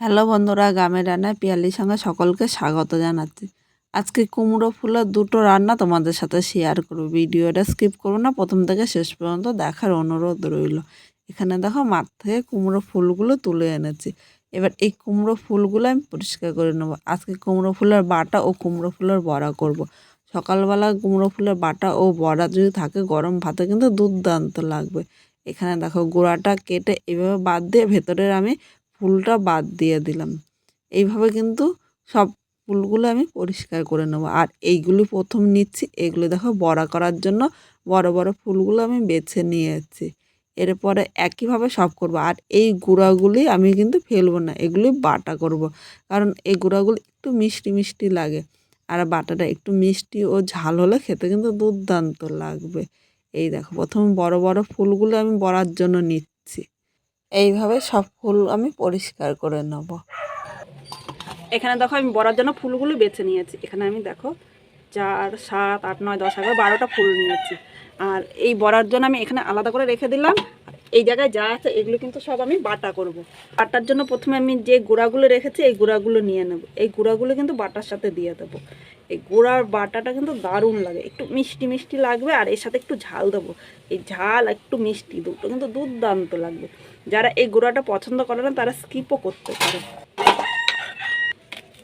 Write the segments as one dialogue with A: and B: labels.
A: Hello বন্ধুরা, গ্রামের রান্নায় পিয়ালির সঙ্গে সকলকে স্বাগত জানাচ্ছি। আজকে কুমড়ো ফুলের দুটো রান্না তোমাদের সাথে শেয়ার করব। ভিডিওটা স্কিপ করব না, প্রথম থেকে শেষ পর্যন্ত দেখার অনুরোধ রইল। এখানে দেখো মাঠ থেকে কুমড়ো ফুলগুলো তুলে এনেছি। এবার এই কুমড়ো ফুলগুলো আমি পরিষ্কার করে নেব। আজকে কুমড়ো ফুলের বাটা ও কুমড়ো ফুলের বড়া করব। সকালবেলা কুমড়ো ফুলের বাটা ও বড়া যদি থাকে গরম ভাতে কিন্তু দুর্দান্ত লাগবে। এখানে দেখো গোড়াটা কেটে এভাবে বাদ দিয়ে ভেতরের আমি ফুলটা বাদ দিয়ে দিলাম। এইভাবে কিন্তু সব ফুলগুলো আমি পরিষ্কার করে নেব। আর এইগুলি প্রথম নিচ্ছি, এগুলো দেখো বড়া করার জন্য বড় বড় ফুলগুলো আমি বেছে নিয়েছি। এরপরে একইভাবে সব করব। আর এই গুঁড়াগুলি আমি কিন্তু ফেলব না, এগুলি বাটা করব। কারণ এই গুঁড়াগুলি একটু মিষ্টি মিষ্টি লাগে। আর বাটাটা একটু মিষ্টি ও ঝাল হলে খেতে কিন্তু দুর্দান্ত লাগবে। এই দেখো, প্রথম বড় বড় ফুলগুলো আমি বড়ার জন্য নিচ্ছি। এইভাবে সব ফুল আমি পরিষ্কার করে নেব। এখানে দেখো আমি বড়ার জন্য ফুলগুলো বেছে নিয়েছি। এখানে আমি দেখো চার, সাত, আট, নয়, দশ, এগারো, বারোটা ফুল নিয়েছি। আর এই বড়ার জন্য আমি এখানে আলাদা করে রেখে দিলাম। এই জায়গায় যা আছে এগুলো কিন্তু সব আমি বাটা করব। বাটার জন্য প্রথমে আমি যে গুঁড়াগুলো রেখেছি, এই গুঁড়াগুলো নিয়ে নেব। এই গুঁড়াগুলো কিন্তু বাটার সাথে দিয়ে দেবো। এই গোড়ার বাটাটা কিন্তু দারুণ লাগে। একটু মিষ্টি মিষ্টি লাগবে আর এর সাথে একটু ঝাল দেবো। এই ঝাল একটু মিষ্টি দুটো কিন্তু দুর্দান্ত লাগবে। যারা এই গোড়াটা পছন্দ করে না, তারা স্কিপও করতে পারে।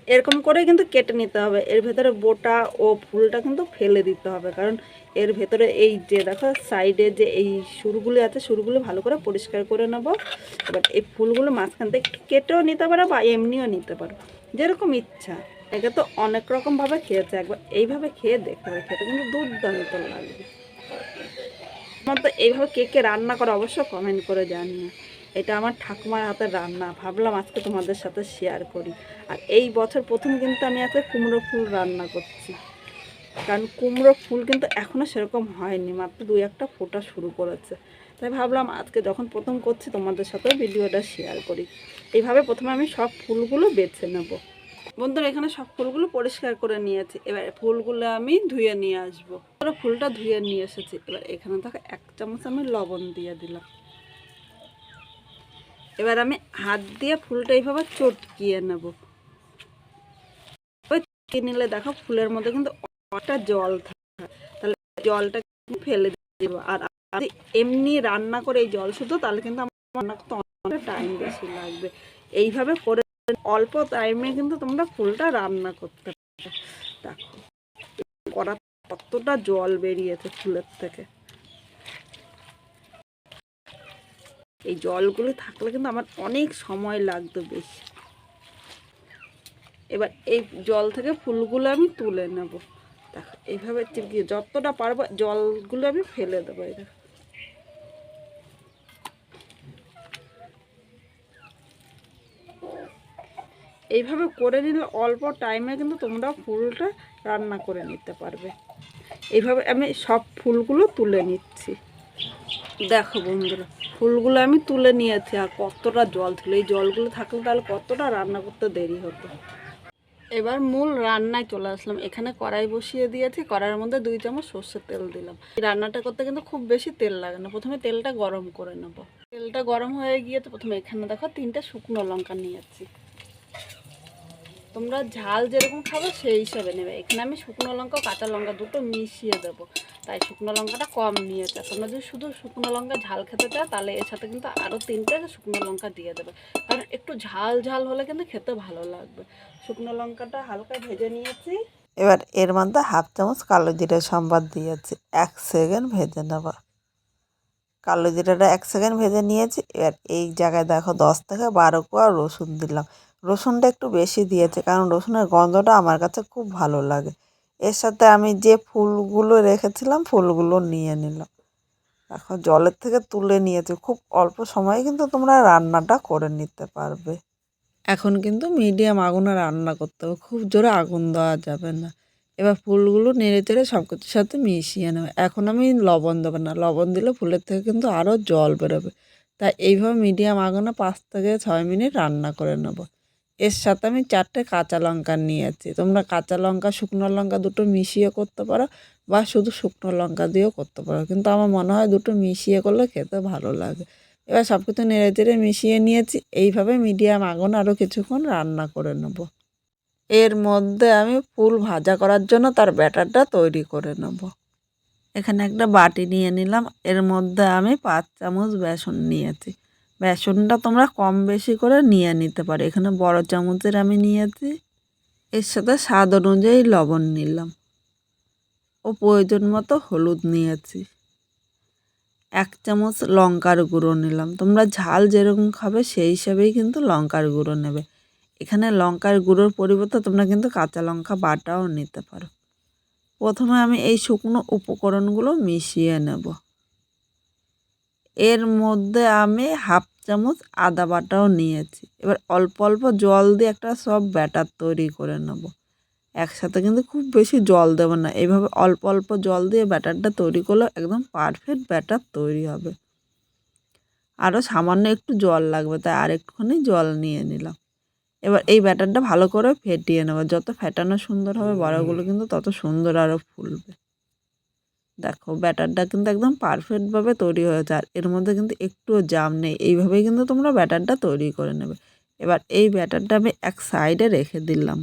A: এরকম করে কিন্তু কেটে নিতে হবে। এর ভেতরে বোটা ও ফুলটা কিন্তু ফেলে দিতে হবে। কারণ এর ভেতরে এই যে দেখো, সাইডে যে এই সুরগুলি আছে, সুরগুলো ভালো করে পরিষ্কার করে নেব। এবার এই ফুলগুলো মাঝখান থেকে কেটেও নিতে পারো বা এমনিও নিতে পারো। যেরকম ইচ্ছা। একে তো অনেক রকমভাবে খেয়েছে, একবার এইভাবে খেয়ে দেখতে হবে, খেতে কিন্তু দুর্দান্ত লাগবে আমার তো এইভাবে কে কে রান্না করে অবশ্য কমেন্ট করে জানিয়ে এটা আমার ঠাকুমার হাতের রান্না, ভাবলাম আজকে তোমাদের সাথে শেয়ার করি। আর এই বছর প্রথম কিন্তু আমি আজকে কুমড়ো ফুল রান্না করছি। কারণ কুমড়ো ফুল কিন্তু এখনও সেরকম হয়নি, মাত্র দুই একটা ফোটা শুরু করেছে। তাই ভাবলাম আজকে যখন প্রথম করছি তোমাদের সাথে ভিডিওটা শেয়ার করি। এইভাবে প্রথমে আমি সব ফুলগুলো বেছে নেব। বন্ধুরা, এখানে সব ফুলগুলো পরিষ্কার করে নিয়েছি। এবার ফুলগুলো আমি ধুয়ে নিয়ে আসব। ফুলটা ধুয়ে নিয়ে এসেছি। এবার এখানে দেখো, এক চামচ আমি লবণ দিয়ে দিলাম। এবার আমি হাত দিয়ে ফুলটা এইভাবে চটকিয়ে নেব। চটকিয়ে নিলে দেখো, ফুলের মধ্যে কিন্তু অনেকটা জল থাকে। তাহলে জলটা ফেলে দেবো। আর এমনি রান্না করে এই জল শুধু তাহলে কিন্তু আমার রান্না করতে অনেকটা টাইম বেশি লাগবে। এইভাবে করে অল্প টাইমে কিন্তু তোমরা ফুলটা রান্না করতে পারবে দেখো করা কতটা জল বেরিয়েছে ফুলের থেকে। এই জলগুলো থাকলে কিন্তু আমার অনেক সময় লাগতো বেশি। এবার এই জল থেকে ফুলগুলো আমি তুলে নেব। দেখো এইভাবে যতটা পারব জলগুলো আমি ফেলে দেবো, এই এইভাবে করে নিলে অল্প টাইমে কিন্তু তোমরা ফুলটা রান্না করে নিতে পারবে। এইভাবে আমি সব ফুলগুলো তুলে নিচ্ছি। দেখো বন্ধুরা, ফুলগুলো আমি তুলে নিয়েছি আর কতটা জল ছিল। এই জলগুলো থাকলে তাহলে কতটা রান্না করতে দেরি হতো। এবার মূল রান্নায় চলে আসলাম। এখানে কড়াই বসিয়ে দিয়েছি। কড়াইয়ের মধ্যে দুই চামচ সর্ষের তেল দিলাম। রান্নাটা করতে কিন্তু খুব বেশি তেল লাগে না। প্রথমে তেলটা গরম করে নেব। তেলটা গরম হয়ে গিয়ে তো প্রথমে এখানে দেখো তিনটে শুকনো লঙ্কা নিয়েছি। তোমরা ঝাল যেরকম খাব সেই হিসাবে নেবে। এখানে আমি শুকনো লঙ্কা, কাঁচা লঙ্কা দুটো মিশিয়ে দেবো। তাই শুকনো লঙ্কাটা কম নিয়েছে। তোমরা যদি শুধু শুকনো লঙ্কা ঝাল খেতে চাও, তাহলে এর সাথে কিন্তু আরও তিনটে শুকনো লঙ্কা দিয়ে দেবে। কারণ একটু ঝাল ঝাল হলে কিন্তু খেতে ভালো লাগবে। শুকনো লঙ্কাটা হালকা ভেজে নিয়েছি। এবার এর মধ্যে হাফ চামচ কালো জিরে সম্বাদ দিয়েছি। এক সেকেন্ড ভেজে নেব। কালো জিরাটা এক সেকেন্ড ভেজে নিয়েছি। এবার এই জায়গায় দেখো দশ থেকে বারো কোয়া রসুন দিলাম। রসুনটা একটু বেশি দিয়েছে, কারণ রসুনের গন্ধটা আমার কাছে খুব ভালো লাগে। এর সাথে আমি যে ফুলগুলো রেখেছিলাম, ফুলগুলো নিয়ে নিলাম। এখন জলের থেকে তুলে নিয়েছি, খুব অল্প সময়ে কিন্তু তোমরা রান্নাটা করে নিতে পারবে। এখন কিন্তু মিডিয়াম আগুনে রান্না করতে হবে, খুব জোরে আগুন দেওয়া যাবে না। এবার ফুলগুলো নেড়ে চেড়ে সব কিছুর সাথে মিশিয়ে নেবে। এখন আমি লবণ দেবো না, লবণ দিলে ফুলের থেকে কিন্তু আরও জল বেরোবে। তাই এইভাবে মিডিয়াম আগুনে পাঁচ থেকে ছয় মিনিট রান্না করে নেব। এর সাথে আমি চারটে কাঁচা লঙ্কা নিয়েছি। তোমরা কাঁচা লঙ্কা, শুকনো লঙ্কা দুটো মিশিয়ে করতে পারো বা শুধু শুকনো লঙ্কা দিয়েও করতে পারো। কিন্তু আমার মনে হয় দুটো মিশিয়ে করলে খেতে ভালো লাগে। এবার সব কিছু নেড়ে চেড়ে মিশিয়ে নিয়েছি। এইভাবে মিডিয়াম আগুন আরও কিছুক্ষণ রান্না করে নেব। এর মধ্যে আমি ফুল ভাজা করার জন্য তার ব্যাটারটা তৈরি করে নেব। এখানে একটা বাটি নিয়ে নিলাম। এর মধ্যে আমি পাঁচ চামচ বেসন নিয়েছি। বেসনটা তোমরা কম বেশি করে নিয়ে নিতে পারো। এখানে বড় চামচের আমি নিয়েছি। এর সাথে স্বাদ অনুযায়ী লবণ নিলাম। ও প্রয়োজন মতো হলুদ নিয়েছি। এক চামচ লঙ্কার গুঁড়ো নিলাম। তোমরা ঝাল যেরকম খাবে সেই হিসাবেই কিন্তু লঙ্কার গুঁড়ো নেবে। এখানে লঙ্কার গুঁড়োর পরিবর্তে তোমরা কিন্তু কাঁচা লঙ্কা বাটাও নিতে পারো। প্রথমে আমি এই শুকনো উপকরণগুলো মিশিয়ে নেব। এর মধ্যে আমি হাফ চামচ আদা বাটাও নিয়েছি। এবার অল্প অল্প জল দিয়ে একটা সব ব্যাটার তৈরি করে নেব। একসাথে কিন্তু খুব বেশি জল দেবো না। এইভাবে অল্প অল্প জল দিয়ে ব্যাটারটা তৈরি করলে একদম পারফেক্ট ব্যাটার তৈরি হবে। আরও সামান্য একটু জল লাগবে, তাই আর একটুখানি জল নিয়ে নিলাম। এবার এই ব্যাটারটা ভালো করে ফেটিয়ে নেব। যত ফেটানো সুন্দর হবে, বড়াগুলো কিন্তু তত সুন্দর আরও ফুলবে। দেখো ব্যাটারটা কিন্তু একদম পারফেক্টভাবে তৈরি হয়েছে আর এর মধ্যে কিন্তু একটুও জাম নেই। এইভাবেই কিন্তু তোমরা ব্যাটারটা তৈরি করে নেবে। এবার এই ব্যাটারটা আমি এক সাইডে রেখে দিলাম।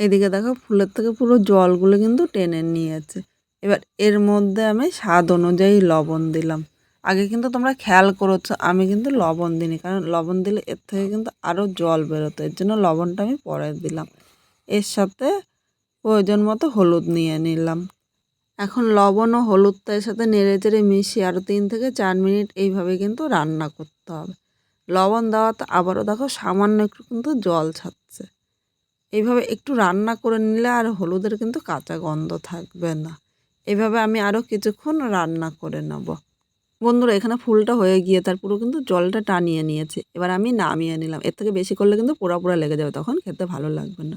A: এদিকে দেখো ফুলের থেকে পুরো জলগুলো কিন্তু টেনে নিয়েছে। এবার এর মধ্যে আমি স্বাদ অনুযায়ী লবণ দিলাম। আগে কিন্তু তোমরা খেয়াল করেছ, আমি কিন্তু লবণ দিইনি। কারণ লবণ দিলে এর থেকে কিন্তু আরও জল বেরোতো। এর জন্য লবণটা আমি পরে দিলাম। এর সাথে প্রয়োজন মতো হলুদ নিয়ে নিলাম। এখন লবণ ও হলুদটা এর সাথে নেড়ে চেড়ে মিশিয়ে আরও তিন থেকে চার মিনিট এইভাবে কিন্তু রান্না করতে হবে। লবণ দেওয়াতে আবারও দেখো সামান্য একটু কিন্তু জল ছাড়ছে। এইভাবে একটু রান্না করে নিলে আর হলুদের কিন্তু কাঁচা গন্ধ থাকবে না। এভাবে আমি আরও কিছুক্ষণ রান্না করে নেব। বন্ধুরা, এখানে ফুলটা হয়ে গিয়ে তার পুরো কিন্তু জলটা টানিয়ে নিয়েছে। এবার আমি নামিয়ে নিলাম। এর থেকে বেশি করলে কিন্তু পোড়া পোড়া লেগে যাবে, তখন খেতে ভালো লাগবে না।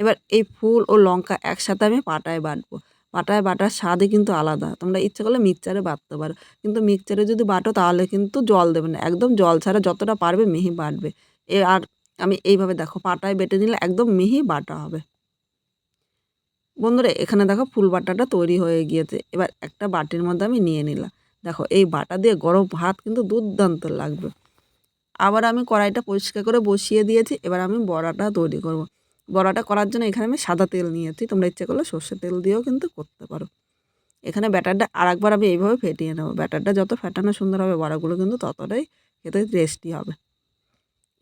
A: এবার এই ফুল ও লঙ্কা একসাথে আমি পাটায় বাটবো। পাটায় বাটার স্বাদই কিন্তু আলাদা। তোমরা ইচ্ছে করলে মিক্সচারে বাটতে পারো। কিন্তু মিক্সচারে যদি বাটো তাহলে কিন্তু জল দেবে না। একদম জল ছাড়া যতটা পারবে মিহি বাটবে। এ আর আমি এইভাবে দেখো, পাটায় বেটে নিলে একদম মিহি বাটা হবে। বন্ধুরা, এখানে দেখো ফুল বাটাটা তৈরি হয়ে গিয়েছে। এবার একটা বাটির মধ্যে আমি নিয়ে নিলাম। দেখো, এই বাটা দিয়ে গরম ভাত কিন্তু দুর্দান্ত লাগবে। আবার আমি কড়াইটা পরিষ্কার করে বসিয়ে দিয়েছি। এবার আমি বড়াটা তৈরি করব। বড়াটা করার জন্য এখানে আমি সাদা তেল নিয়েছি। তোমরা ইচ্ছে করলে সর্ষের তেল দিয়েও কিন্তু করতে পারো। এখানে ব্যাটারটা আর একবার আমি এইভাবে ফেটিয়ে নেব। ব্যাটারটা যত ফেটানো সুন্দর হবে, বড়াগুলো কিন্তু ততটাই খেতে টেস্টি হবে।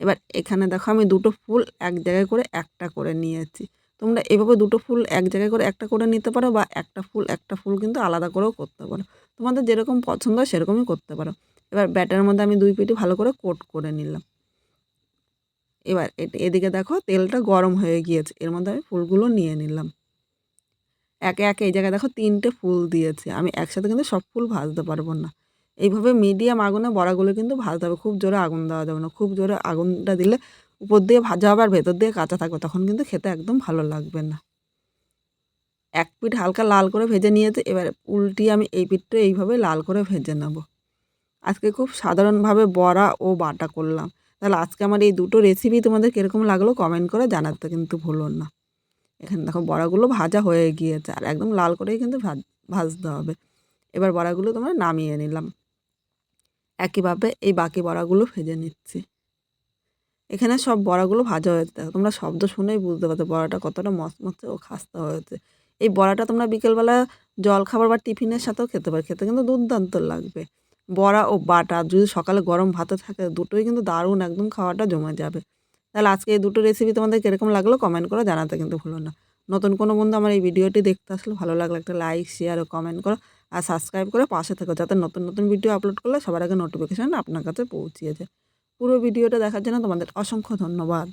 A: এবার এখানে দেখো আমি দুটো ফুল এক জায়গায় করে একটা করে নিয়েছি। তোমরা এভাবে দুটো ফুল এক জায়গায় করে একটা করে নিতে পারো বা একটা ফুল একটা ফুল কিন্তু আলাদা করেও করতে পারো। তোমাদের যেরকম পছন্দ হয় সেরকমই করতে পারো। এবার ব্যাটার মধ্যে আমি দুই পেটি ভালো করে কোট করে নিলাম। এবার এদিকে দেখো তেলটা গরম হয়ে গিয়েছে। এর মধ্যে আমি ফুলগুলো নিয়ে নিলাম। একে একে এই জায়গায় দেখো তিনটে ফুল দিয়েছে। আমি একসাথে কিন্তু সব ফুল ভাজতে পারব না। এইভাবে মিডিয়াম আগুনে বড়াগুলো কিন্তু ভাজতে হবে। খুব জোরে আগুন দেওয়া যাবে না। খুব জোরে আগুনটা দিলে উপর দিয়ে ভাজা হবে আর ভেতর দিয়ে কাঁচা থাকবে। তখন কিন্তু খেতে একদম ভালো লাগবে না। এক পিঠ হালকা লাল করে ভেজে নিয়েছে। এবার উল্টি আমি এই পিঠটা এইভাবে লাল করে ভেজে নেব। আজকে খুব সাধারণভাবে বড়া ও বাটা করলাম। তাহলে আজকে আমার এই দুটো রেসিপি তোমাদের কীরকম লাগল কমেন্ট করে জানাতে কিন্তু ভুলো না। এখানে দেখো বড়াগুলো ভাজা হয়ে গিয়েছে আর একদম লাল করেই কিন্তু ভাজতে হবে। এবার বড়াগুলো তোমরা নামিয়ে নিলাম। একইভাবে এই বাকি বড়াগুলো ভেজে নিচ্ছি। এখানে সব বড়াগুলো ভাজা হয়েছে তোমরা শব্দ শুনেই বুঝতে পারছ বড়াটা কতটা মচমচে ও খাস্তা হয়েছে। এই বড়াটা তোমরা বিকেলবেলা জল খাবার বা টিফিনের সাথেও খেতে পারো। খেতে কিন্তু দুর্দান্ত লাগবে। বড়া ও বাটা, যদি সকালে গরম ভাতে থাকে দুটোই কিন্তু দারুণ একদম খাওয়াটা জমে যাবে। তাহলে আজকে এই দুটো রেসিপি তোমাদের কীরকম লাগল কমেন্ট করে জানাতে কিন্তু ভুলো না। নতুন কোনো বন্ধু আমার এই ভিডিওটি দেখতে আসলে ভালো লাগলে একটা লাইক শেয়ার ও কমেন্ট করো আর সাবস্ক্রাইব করে পাশে থেকো যাতে নতুন নতুন ভিডিও আপলোড করলে সবার আগে নোটিফিকেশান আপনার কাছে পৌঁছিয়ে যায়। পুরো ভিডিওটা দেখার জন্য তোমাদের অসংখ্য ধন্যবাদ।